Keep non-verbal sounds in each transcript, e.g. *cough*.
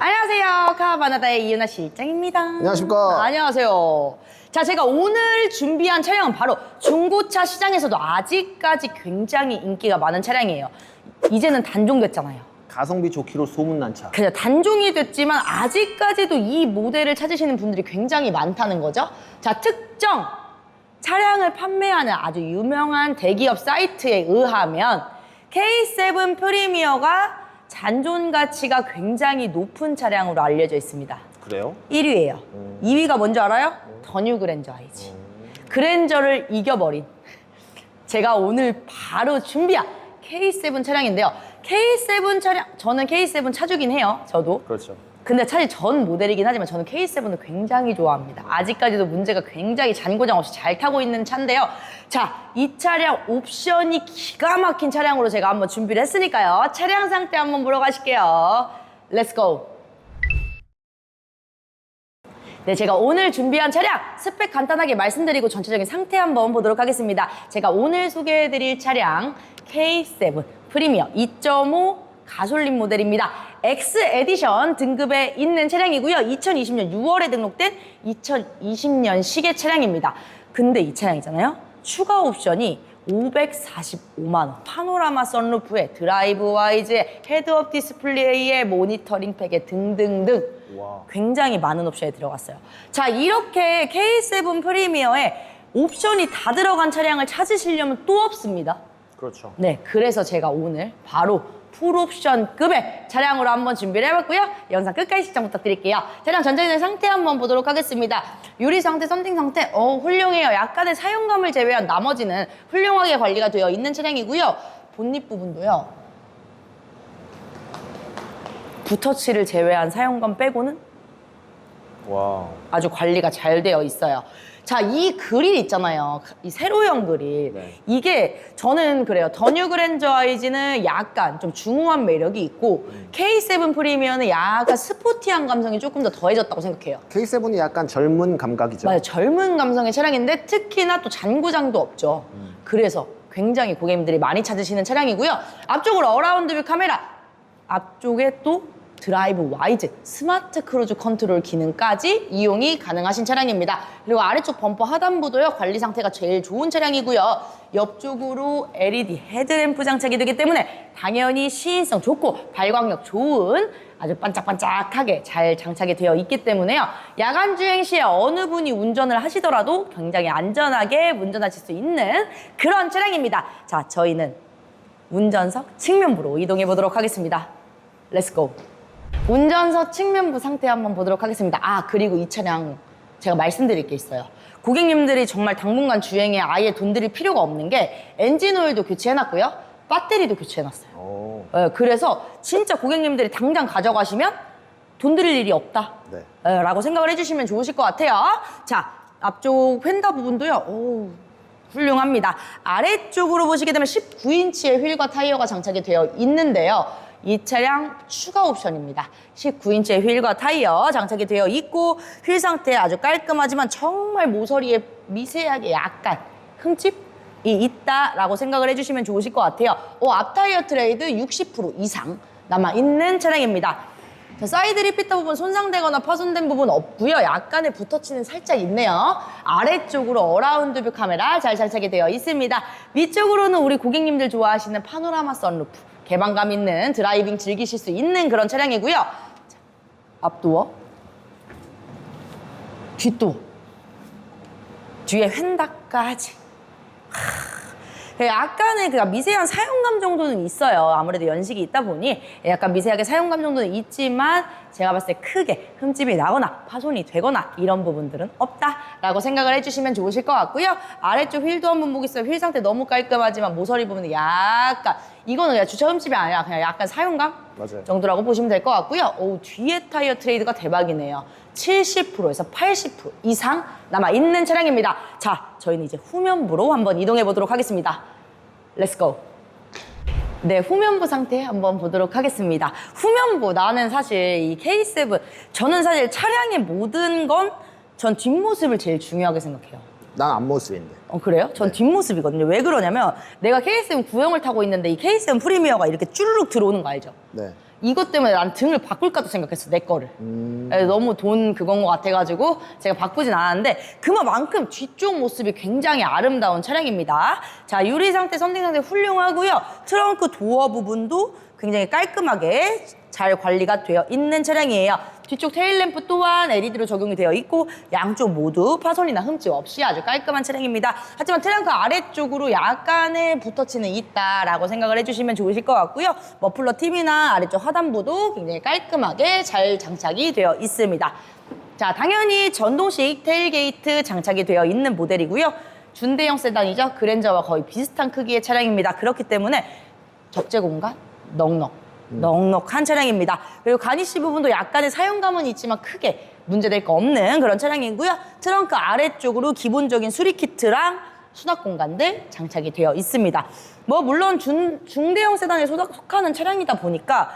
안녕하세요. 카바나다의 이윤아 실장입니다. 안녕하십니까. 안녕하세요. 자, 제가 오늘 준비한 차량은 바로 중고차 시장에서도 아직까지 굉장히 인기가 많은 차량이에요. 이제는 단종됐잖아요. 가성비 좋기로 소문난 차. 그냥 단종이 됐지만 아직까지도 이 모델을 찾으시는 분들이 굉장히 많다는 거죠. 자, 특정 차량을 판매하는 아주 유명한 대기업 사이트에 의하면 K7 프리미어가 잔존 가치가 굉장히 높은 차량으로 알려져 있습니다. 그래요? 1위예요. 2위가 뭔지 알아요? 더 뉴 그랜저 아이지. 그랜저를 이겨버린 제가 오늘 바로 준비한 K7 차량인데요. K7 차량, 저는 K7 차주긴 해요. 저도. 그렇죠. 근데 사실 전 모델이긴 하지만 저는 K7을 굉장히 좋아합니다. 아직까지도 문제가 굉장히 잔고장 없이 잘 타고 있는 차인데요. 자, 이 차량 옵션이 기가 막힌 차량으로 제가 한번 준비를 했으니까요. 차량 상태 한번 보러 가실게요. 렛츠고! 네, 제가 오늘 준비한 차량 스펙 간단하게 말씀드리고 전체적인 상태 한번 보도록 하겠습니다. 제가 오늘 소개해드릴 차량 K7 프리미어 2.5 가솔린 모델입니다. X 에디션 등급에 있는 차량이고요. 2020년 6월에 등록된 2020년 시계 차량입니다. 근데 이 차량이잖아요. 추가 옵션이 545만 원. 파노라마 선루프에 드라이브 와이즈에 헤드업 디스플레이에 모니터링 팩에 등등등 와. 굉장히 많은 옵션이 들어갔어요. 자, 이렇게 K7 프리미어에 옵션이 다 들어간 차량을 찾으시려면 또 없습니다. 그렇죠. 네, 그래서 제가 오늘 바로 풀옵션급의 차량으로 한번 준비를 해봤고요. 영상 끝까지 시청 부탁드릴게요. 차량 전체적인 상태 한번 보도록 하겠습니다. 유리 상태, 썬팅 상태, 어 훌륭해요. 약간의 사용감을 제외한 나머지는 훌륭하게 관리가 되어 있는 차량이고요. 본닛 부분도요. 붓터치를 제외한 사용감 빼고는 와. 아주 관리가 잘 되어 있어요. 자, 이 그릴 있잖아요. 이 세로형 그릴. 네. 이게 저는 그래요. 더 뉴 그랜저 아이즈는 약간 좀 중후한 매력이 있고 K7 프리미어는 약간 스포티한 감성이 조금 더 더해졌다고 생각해요. K7이 약간 젊은 감각이죠. 맞아요. 젊은 감성의 차량인데 특히나 또 잔고장도 없죠. 그래서 굉장히 고객님들이 많이 찾으시는 차량이고요. 앞쪽으로 어라운드 뷰 카메라, 앞쪽에 또 드라이브 와이즈 스마트 크루즈 컨트롤 기능까지 이용이 가능하신 차량입니다. 그리고 아래쪽 범퍼 하단부도요 관리 상태가 제일 좋은 차량이고요. 옆쪽으로 LED 헤드램프 장착이 되기 때문에 당연히 시인성 좋고 발광력 좋은 아주 반짝반짝하게 잘 장착이 되어 있기 때문에요. 야간 주행 시에 어느 분이 운전을 하시더라도 굉장히 안전하게 운전하실 수 있는 그런 차량입니다. 자, 저희는 운전석 측면부로 이동해 보도록 하겠습니다. 렛츠고. 운전석 측면부 상태 한번 보도록 하겠습니다. 아, 그리고 이 차량 제가 말씀드릴 게 있어요. 고객님들이 정말 당분간 주행에 아예 돈 들일 필요가 없는 게 엔진 오일도 교체해놨고요. 배터리도 교체해놨어요. 오. 예, 그래서 진짜 고객님들이 당장 가져가시면 돈 들일 일이 없다. 네. 예, 라고 생각을 해주시면 좋으실 것 같아요. 자, 앞쪽 휀다 부분도요. 오, 훌륭합니다. 아래쪽으로 보시게 되면 19인치의 휠과 타이어가 장착이 되어 있는데요. 이 차량 추가 옵션입니다. 19인치의 휠과 타이어 장착이 되어 있고 휠 상태 아주 깔끔하지만 정말 모서리에 미세하게 약간 흠집 이 있다라고 생각을 해주시면 좋으실 것 같아요. 어, 앞 타이어 트레이드 60% 이상 남아 있는 차량입니다. 자, 사이드 리피터 부분 손상되거나 파손된 부분 없고요. 약간의 붓터치는 살짝 있네요. 아래쪽으로 어라운드 뷰 카메라 잘 장착이 되어 있습니다. 위쪽으로는 우리 고객님들 좋아하시는 파노라마 선루프 개방감 있는 드라이빙 즐기실 수 있는 그런 차량이고요. 자, 앞도어, 뒷도어, 뒤에 휀다까지. 하, 약간의 그 미세한 사용감 정도는 있어요. 아무래도 연식이 있다 보니 약간 미세하게 사용감 정도는 있지만 제가 봤을 때 크게 흠집이 나거나 파손이 되거나 이런 부분들은 없다라고 생각을 해주시면 좋으실 것 같고요. 아래쪽 휠도 한번 보겠어요. 휠 상태 너무 깔끔하지만 모서리 부분은 약간 이거는 그냥 주차 흠집이 아니라 그냥 약간 사용감 맞아요. 정도라고 보시면 될 것 같고요. 오, 뒤에 타이어 트레이드가 대박이네요. 70%에서 80% 이상 남아 있는 차량입니다. 자, 저희는 이제 후면부로 한번 이동해 보도록 하겠습니다. 렛츠고. 네, 후면부 상태 한번 보도록 하겠습니다. 후면부, 나는 사실 이 K7, 저는 사실 차량의 모든 건 전 뒷모습을 제일 중요하게 생각해요. 난 앞모습인데. 어, 그래요? 전 뒷모습이거든요. 왜 그러냐면 내가 K7 구형을 타고 있는데 이 K7 프리미어가 이렇게 쭈르륵 들어오는 거 알죠? 네. 이것 때문에 난 등을 바꿀까도 생각했어 내 거를. 음. 예, 너무 돈 그건 것 같아가지고 제가 바꾸진 않았는데 그만큼 뒤쪽 모습이 굉장히 아름다운 차량입니다. 자 유리 상태 선팅 상태 훌륭하고요. 트렁크 도어 부분도 굉장히 깔끔하게 잘 관리가 되어 있는 차량이에요. 뒤쪽 테일램프 또한 LED로 적용이 되어 있고 양쪽 모두 파손이나 흠집 없이 아주 깔끔한 차량입니다. 하지만 트렁크 아래쪽으로 약간의 붓터치는 있다라고 생각을 해주시면 좋으실 것 같고요. 머플러 팁이나 아래쪽 하단부도 굉장히 깔끔하게 잘 장착이 되어 있습니다. 자 당연히 전동식 테일게이트 장착이 되어 있는 모델이고요. 준대형 세단이죠. 그랜저와 거의 비슷한 크기의 차량입니다. 그렇기 때문에 적재 공간 넉넉 넉넉한 차량입니다. 그리고 가니쉬 부분도 약간의 사용감은 있지만 크게 문제될 거 없는 그런 차량이고요. 트렁크 아래쪽으로 기본적인 수리 키트랑 수납 공간들 장착이 되어 있습니다. 뭐 물론 중, 중대형 세단에 소다- 속하는 차량이다 보니까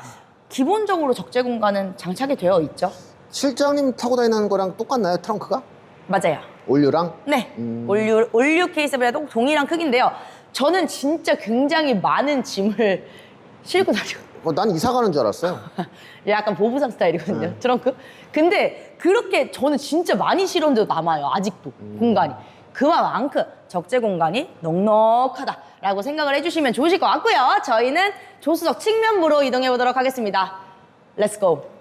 기본적으로 적재 공간은 장착이 되어 있죠. 실장님 타고 다니는 거랑 똑같나요, 트렁크가? 맞아요. 올류랑? 네, 음. 올류 올류 케이스보다도 동일한 크기인데요. 저는 진짜 굉장히 많은 짐을 *laughs* 싣고 다니고 어, 난 이사 가는 줄 알았어요. *laughs* 약간 보부상 스타일이거든요 네. 트렁크 근데 그렇게 저는 진짜 많이 실었는데도 남아요 아직도 음. 공간이 그만큼 적재 공간이 넉넉하다라고 생각을 해주시면 좋으실 것 같고요 저희는 조수석 측면부로 이동해 보도록 하겠습니다 렛츠고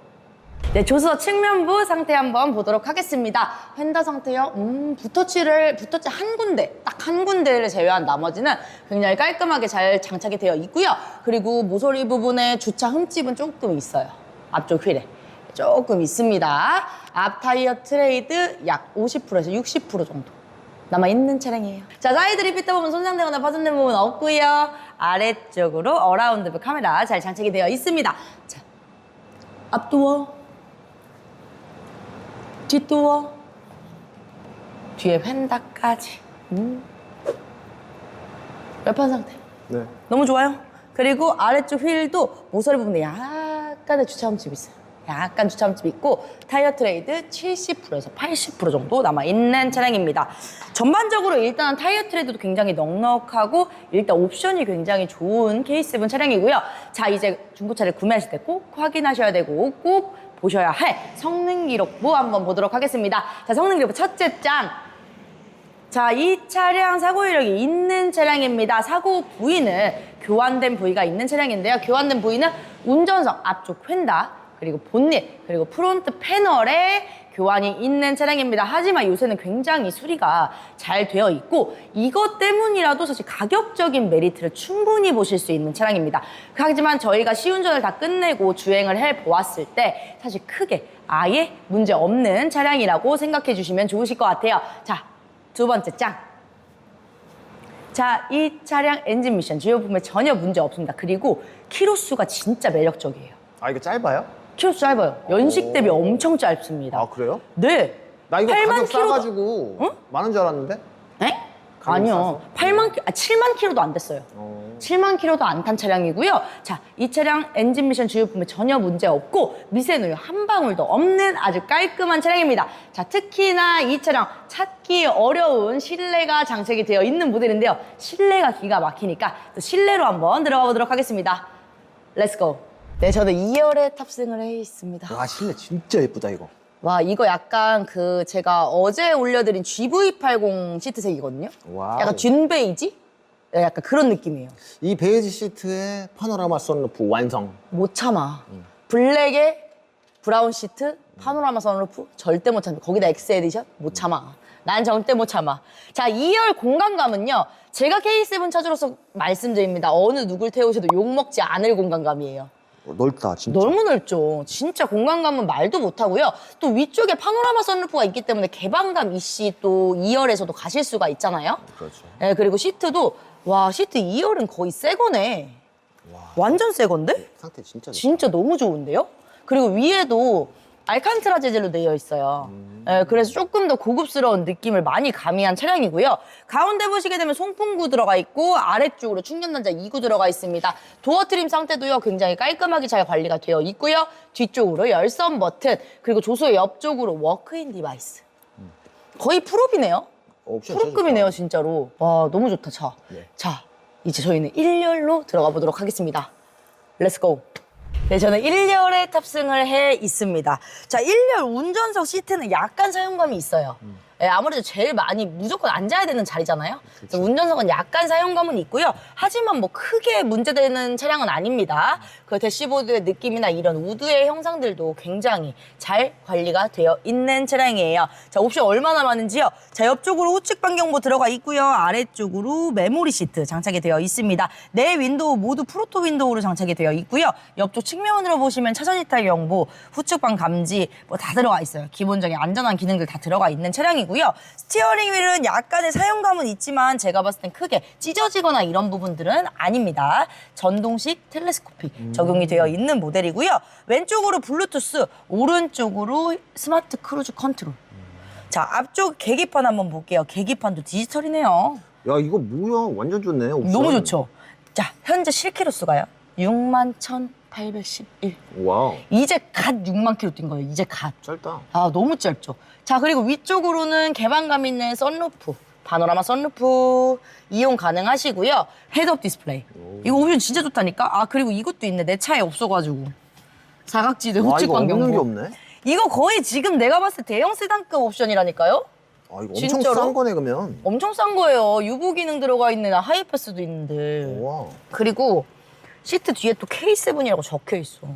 네, 조수석 측면부 상태 한번 보도록 하겠습니다. 휀더 상태요. 음, 붓터치를, 붓터치 한 군데, 딱 한 군데를 제외한 나머지는 굉장히 깔끔하게 잘 장착이 되어 있고요. 그리고 모서리 부분에 주차 흠집은 조금 있어요. 앞쪽 휠에. 조금 있습니다. 앞 타이어 트레이드 약 50%에서 60% 정도. 남아있는 차량이에요. 자, 사이드 리피터 부분 손상되거나 파손된 부분 없고요. 아래쪽으로 어라운드 뷰 카메라 잘 장착이 되어 있습니다. 자, 앞도어 뒷도어? 뒤에 휀다까지. 음. 열판 상태? 네. 너무 좋아요? 그리고 아래쪽 휠도 모서리 부분에 약간의 주차함집 있어요. 약간 주차함집 있고 타이어 트레이드 70%에서 80% 정도 남아있는 차량입니다. 전반적으로 일단 타이어 트레이드도 굉장히 넉넉하고 일단 옵션이 굉장히 좋은 K7 차량이고요. 자 이제 중고차를 구매하실 때 꼭 확인하셔야 되고 꼭 보셔야 할 성능 기록부 한번 보도록 하겠습니다 자 성능 기록부 첫째 장 자, 이 차량 사고 이력이 있는 차량입니다. 사고 부위는 교환된 부위가 있는 차량인데요. 교환된 부위는 운전석 앞쪽 휀다, 그리고 본닛, 그리고 프론트 패널에 교환이 있는 차량입니다. 하지만 요새는 굉장히 수리가 잘 되어 있고 이것 때문이라도 사실 가격적인 메리트를 충분히 보실 수 있는 차량입니다. 하지만 저희가 시운전을 다 끝내고 주행을 해 보았을 때 사실 크게 아예 문제 없는 차량이라고 생각해 주시면 좋으실 것 같아요. 자, 두 번째 짱. 자, 이 차량 엔진 미션 주요 부분에 전혀 문제 없습니다. 그리고 키로수가 진짜 매력적이에요. 아, 이거 짧아요? 키로수 짧아요. 연식 대비 엄청 짧습니다. 아, 그래요? 네. 나 이거 8만 가격 킬로도- 싸가지고 응? 많은 줄 알았는데? 에? 가격 아니요. 8만 키, 아, 7만 킬로도 안 됐어요. 어. 7만 킬로도 안 탄 차량이고요. 자, 이 차량 엔진 미션 주요 부분에 전혀 문제 없고 미세누유 한 방울도 없는 아주 깔끔한 차량입니다. 자, 특히나 이 차량 찾기 어려운 실내가 장착이 되어 있는 모델인데요. 실내가 기가 막히니까 또 실내로 한번 들어가 보도록 하겠습니다. 렛츠고. 네, 저는 2열에 탑승을 해 있습니다. 와, 실내 진짜 예쁘다, 이거. 와, 이거 약간 그 제가 어제 올려드린 GV80 시트색이거든요. 와우. 약간 준 베이지? 네, 약간 그런 느낌이에요. 이 베이지 시트에 파노라마 선루프 완성. 못 참아. 블랙에 브라운 시트, 파노라마 선루프 절대 못 참아. 거기다 엑스 에디션 못 참아. 난 절대 못 참아. 자, 2열 공간감은요. 제가 K7 차주로서 말씀드립니다. 어느 누굴 태우셔도 욕먹지 않을 공간감이에요. 어, 넓다, 진짜. 너무 넓죠. 진짜 공간감은 말도 못하고요. 또 위쪽에 파노라마 선루프가 있기 때문에 개방감 이씨 또 2열에서도 가실 수가 있잖아요. 그렇죠. 네, 그리고 시트도 와 시트 2열은 거의 새 거네. 완전 새 건데? 상태 진짜 좋다. 진짜 너무 좋은데요? 그리고 위에도 알칸트라 재질로 되어 있어요. 예, 그래서 조금 더 고급스러운 느낌을 많이 가미한 차량이고요. 가운데 보시게 되면 송풍구 들어가 있고 아래쪽으로 충전단자 2구 들어가 있습니다. 도어 트림 상태도요 굉장히 깔끔하게 잘 관리가 되어 있고요. 뒤쪽으로 열선 버튼 그리고 조수의 옆쪽으로 워크인 디바이스. 거의 프롭이네요. 옵션 프로급이네요, 진짜로. 와, 너무 좋다, 차. 네. 자, 이제 저희는 1열로 들어가 보도록 하겠습니다. 렛츠고. 네, 저는 1열에 탑승을 해 있습니다. 자, 1열 운전석 시트는 약간 사용감이 있어요. 예, 아무래도 제일 많이 무조건 앉아야 되는 자리잖아요. 그래서 운전석은 약간 사용감은 있고요. 하지만 뭐 크게 문제되는 차량은 아닙니다. 그 대시보드의 느낌이나 이런 우드의 형상들도 굉장히 잘 관리가 되어 있는 차량이에요. 자, 옵션 얼마나 많은지요? 자, 옆쪽으로 우측 반경보 들어가 있고요. 아래쪽으로 메모리 시트 장착이 되어 있습니다. 내 윈도우 모두 프로토 윈도우로 장착이 되어 있고요. 옆쪽 측면으로 보시면 차선 이탈 경보, 후측방 감지 뭐 다 들어가 있어요. 기본적인 안전한 기능들 다 들어가 있는 차량이고 요. 스티어링 휠은 약간의 사용감은 있지만 제가 봤을 땐 크게 찢어지거나 이런 부분들은 아닙니다. 전동식 텔레스코피 적용이 되어 있는 모델이고요. 왼쪽으로 블루투스, 오른쪽으로 스마트 크루즈 컨트롤. 자, 앞쪽 계기판 한번 볼게요. 계기판도 디지털이네요. 야 이거 뭐야 완전 좋네 옵션. 너무 좋죠? 자, 현재 실키로수가요. 6만 1,811. 와우 이제 갓 6만 킬로 뛴 거예요. 이제 갓. 짧다 아, 너무 짧죠. 자, 그리고 위쪽으로는 개방감 있는 썬루프, 파노라마 썬루프 이용 가능하시고요. 헤드업 디스플레이. 이거 옵션 진짜 좋다니까? 아, 그리고 이것도 있네. 내 차에 없어가지고. 사각지대 와 우측 이거 없는 게. 없네 이거 거의 지금 내가 봤을 때 대형 세단급 옵션이라니까요? 아 이거 엄청 진짜로? 싼 거네 그러면 엄청 싼 거예요. 유보 기능 들어가 있는 하이패스도 있는데. 와 그리고 시트 뒤에 또 K7이라고 적혀 있어.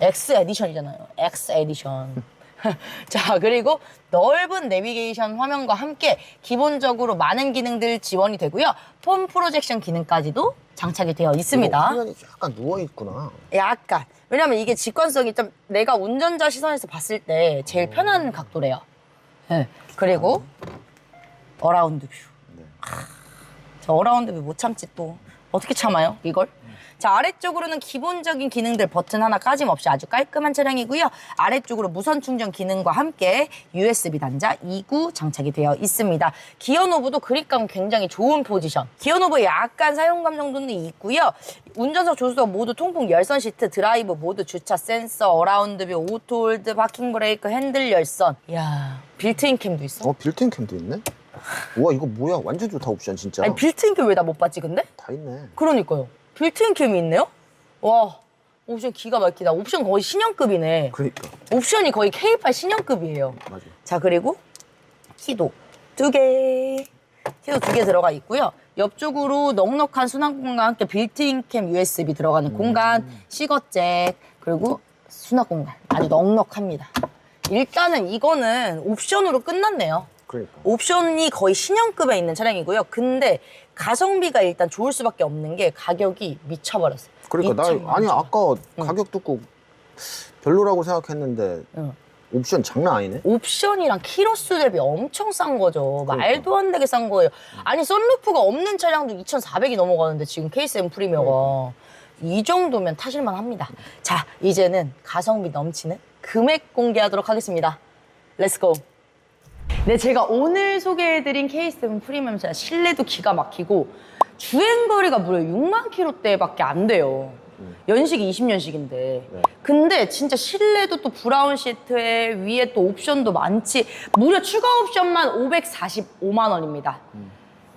X 에디션이잖아요. X 에디션. *laughs* 자, 그리고 넓은 내비게이션 화면과 함께 기본적으로 많은 기능들 지원이 되고요. 폰 프로젝션 기능까지도 장착이 되어 있습니다. 화면이 약간 누워 있구나 약간. 왜냐면 이게 직관성이 좀 내가 운전자 시선에서 봤을 때 제일 편한 각도래요. 네. 그리고 어라운드 뷰. 아, 저 어라운드 뷰 못 참지 또. 어떻게 참아요, 이걸? 자, 아래쪽으로는 기본적인 기능들 버튼 하나 까짐없이 아주 깔끔한 차량이고요. 아래쪽으로 무선 충전 기능과 함께 USB 단자 2구 장착이 되어 있습니다. 기어 노브도 그립감 굉장히 좋은 포지션. 기어 노브 약간 사용감 정도는 있고요. 운전석 조수석 모두 통풍 열선 시트, 드라이브 모두 주차 센서, 어라운드 뷰, 오토홀드, 파킹 브레이크, 핸들 열선. 이야, 빌트인 캠도 있어. 어 빌트인 캠도 있네 우와 이거 뭐야 완전 좋다 옵션 진짜 아니, 빌트인 캠 왜 나 못 봤지, 근데? 다 있네 그러니까요. 빌트인 캠이 있네요? 와, 옵션 기가 막히다. 옵션 거의 신형급이네. 그러니까 옵션이 거의 K8 신형급이에요. 맞아 자, 그리고 키도 두 개. 키도 두 개 들어가 있고요. 옆쪽으로 넉넉한 순환 공간과 함께 빌트인 캠 USB 들어가는 공간, 시거잭, 그리고 수납 공간. 아주 넉넉합니다. 일단은 이거는 옵션으로 끝났네요. 그러니까 옵션이 거의 신형급에 있는 차량이고요. 근데 가성비가 일단 좋을 수밖에 없는 게 가격이 미쳐버렸어요. 그러니까 나 2천만 아니 원. 아까 가격 듣고 별로라고 생각했는데 응. 옵션 장난 아니네 옵션이랑 키로수 대비 엄청 싼 거죠. 말도 안 되게 싼 거예요. 아니 썬루프가 없는 차량도 2,400이 넘어가는데 지금 K7 프리미어가 이 정도면 타실만 합니다. 자, 이제는 가성비 넘치는 금액 공개하도록 하겠습니다. 렛츠고. 네, 제가 오늘 소개해드린 K7 프리미엄 차 실내도 기가 막히고 주행거리가 무려 6만 킬로대밖에 안 돼요. 연식이 20년식인데. 근데 진짜 실내도 또 브라운 시트에 위에 또 옵션도 많지. 무려 추가 옵션만 545만 원입니다.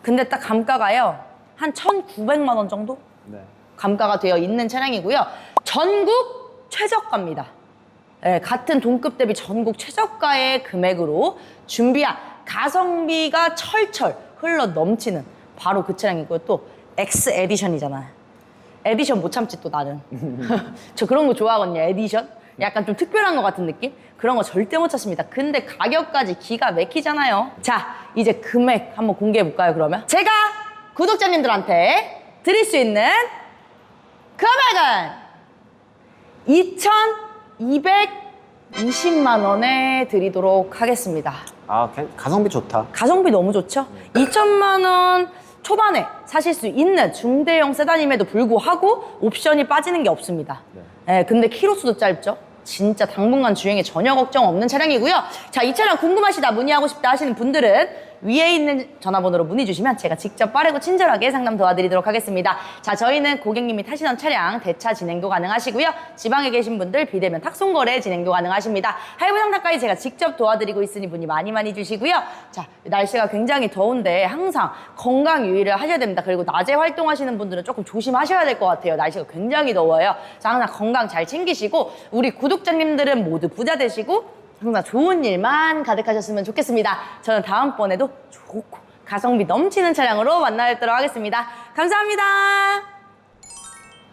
근데 딱 감가가요. 한 1,900만 원 정도? 네. 감가가 되어 있는 차량이고요. 전국 최저가입니다. 네, 같은 동급 대비 전국 최저가의 금액으로 준비한 가성비가 철철 흘러 넘치는 바로 그 차량이고요. 또 X 에디션이잖아요. 에디션 못 참지 또 나는. *laughs* 저 그런 거 좋아하거든요. 에디션. 약간 좀 특별한 것 같은 느낌? 그런 거 절대 못 찾습니다. 근데 가격까지 기가 막히잖아요. 자, 이제 금액 한번 공개해 볼까요, 그러면? 제가 구독자님들한테 드릴 수 있는 금액은 2,220만 원에 드리도록 하겠습니다. 아 괜- 가성비 좋다 가성비 너무 좋죠? 2천만 원 초반에 사실 수 있는 중대형 세단임에도 불구하고 옵션이 빠지는 게 없습니다. 네. 근데 키로수도 짧죠? 진짜 당분간 주행에 전혀 걱정 없는 차량이고요. 자, 이 차량 궁금하시다, 문의하고 싶다 하시는 분들은 위에 있는 전화번호로 문의 주시면 제가 직접 빠르고 친절하게 상담 도와드리도록 하겠습니다. 자, 저희는 고객님이 타시던 차량 대차 진행도 가능하시고요. 지방에 계신 분들 비대면 탁송 거래 진행도 가능하십니다. 할부 상담까지 제가 직접 도와드리고 있으니 문의 많이 많이 주시고요. 자, 날씨가 굉장히 더운데 항상 건강 유의를 하셔야 됩니다. 그리고 낮에 활동하시는 분들은 조금 조심하셔야 될 것 같아요. 날씨가 굉장히 더워요. 자, 항상 건강 잘 챙기시고 우리 구독자님들은 모두 부자 되시고 항상 좋은 일만 가득하셨으면 좋겠습니다. 저는 다음번에도 좋고 가성비 넘치는 차량으로 만나 뵙도록 하겠습니다. 감사합니다.